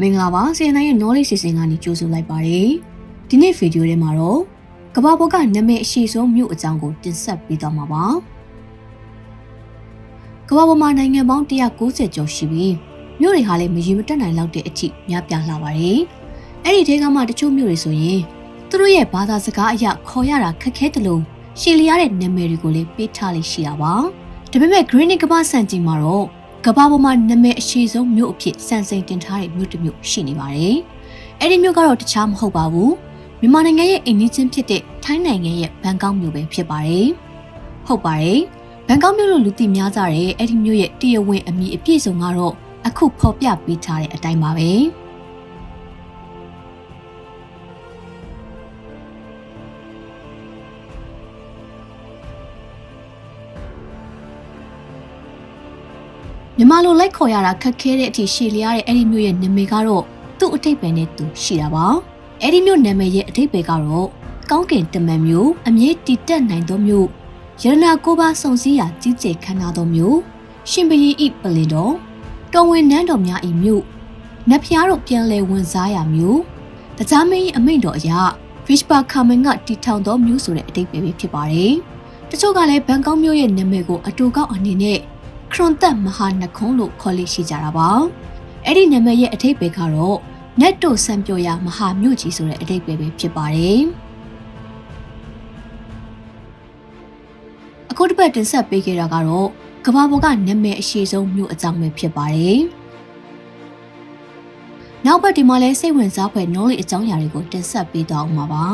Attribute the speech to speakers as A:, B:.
A: မင်္ဂလာပါစီယန်နိုင်ရဲ့ knowledge စီစဉ်ကနေကြိုဆိုလိုက်ပါတယ်ဒီနေ့ဗီဒီယိုထဲမှာတော့ကမ္ဘာပေါ်ကနာမည်အရှိဆုံးမြို့အကြောင်းကိုတင်ဆက်ပေးသွားမှာပါကမ္ဘာပေါ်မှာနိုင်ငံပေါင်း190ကျော်ရှိပြီးမြို့တွေဟာလည်းမရေမတက်နိုင်လောက်တဲ့အထိများပြားလာပါတယ်အဲ့ဒီထဲကမှတချို့မြို့တွေဆိုရင်သူတို့ရဲ့ဘာသာစကားအရခေါ်ရတာခက်ခဲတယ်လို့ရှည်လျားတဲ့နာမည်တွေကိုလည်းပေးထားလိမ့်ရှိတာပါဒါပေမဲ့ Greening ကမ္ဘာစံချိန်မှာတော့ ကမ္ဘာပေါ်မှာနာမည်အရှိဆုံးမြို့အဖြစ်စံစိန်တင်ထားတဲ့မြို့တစ်မြို့ရှိနေပါတယ်။အဲဒီမြို့ကတော့တခြားမဟုတ်ပါဘူး။မြန်မာနိုင်ငံရဲ့အိမ်နီးချင်းဖြစ်တဲ့ထိုင်းနိုင်ငံရဲ့ဘန်ကောက်မြို့ပဲဖြစ်ပါတယ်။ဟုတ်ပါတယ်။ဘန်ကောက်မြို့လို့လူသိများကြတဲ့အဲဒီမြို့ရဲ့တရားဝင်အမည်အပြည့်စုံကတော့အခုဖော်ပြပေးထားတဲ့အတိုင်းပါပဲ။ မြန်မာလိုလိုက်ခေါ်ရတာခက်ခဲတဲ့အထိရှည်လျားတဲ့အဲ့ဒီမြို့ရဲ့နာမည်ကတော့သူ့အထိပ္ပယ်နဲ့သူရှိတာပါအဲ့ဒီမြို့နာမည်ရဲ့အထိပ္ပယ်ကတော့ကောင်းကင်တမန်မြို့အမြဲတည်တက်နိုင်သောမြို့ရတနာကိုပါစုံစည်းရာကြီးကျယ်ခမ်းနားသောမြို့ရှင်ပရီဤပလင်တော်တော်ဝင်နန်းတော်များဤမြို့နတ်ဖျားတို့ပြန်လဲဝင်စားရာမြို့တကြားမင်း၏အမိန့်တော်အရ Fishbar Carmen ကတည်ထောင်သောမြို့ဆိုတဲ့အတိတ်ပဲဖြစ်ပါတယ်တချို့ကလည်းဘန်ကောက်မြို့ရဲ့နာမည်ကိုအတူကောက်အနေနဲ့ ခရွန်သက်မဟာနခုံးလို့ခေါ်လိရှိကြတာပါအဲ့ဒီနာမည်ရဲ့အထိပ္ပယ်ကတော့နက်တိုဆံပြော်ရမဟာမြို့ကြီးဆိုတဲ့အတိတ်ပဲဖြစ်ပါတယ်အခုတစ်ပတ်တင်ဆက်ပေးခဲ့တာကတော့ကမ္ဘာပေါ်ကနာမည်အရှိဆုံးမြို့အကြောင်းပဲဖြစ်ပါတယ်နောက်ပတ်ဒီမှာလဲစိတ်ဝင်စားဖွယ် knowledge အကြောင်းအရာတွေကိုတင်ဆက်ပေးသွားအောင်ပါ